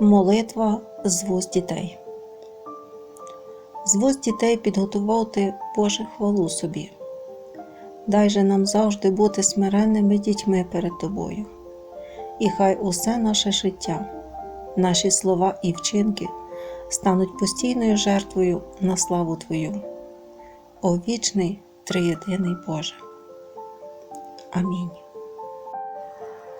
Молитва з вуст дітей. З вуст дітей підготував ти Боже хвалу собі. Дай же нам завжди бути смиренними дітьми перед тобою. І хай усе наше життя, наші слова і вчинки стануть постійною жертвою на славу Твою. О вічний триєдиний Боже. Амінь.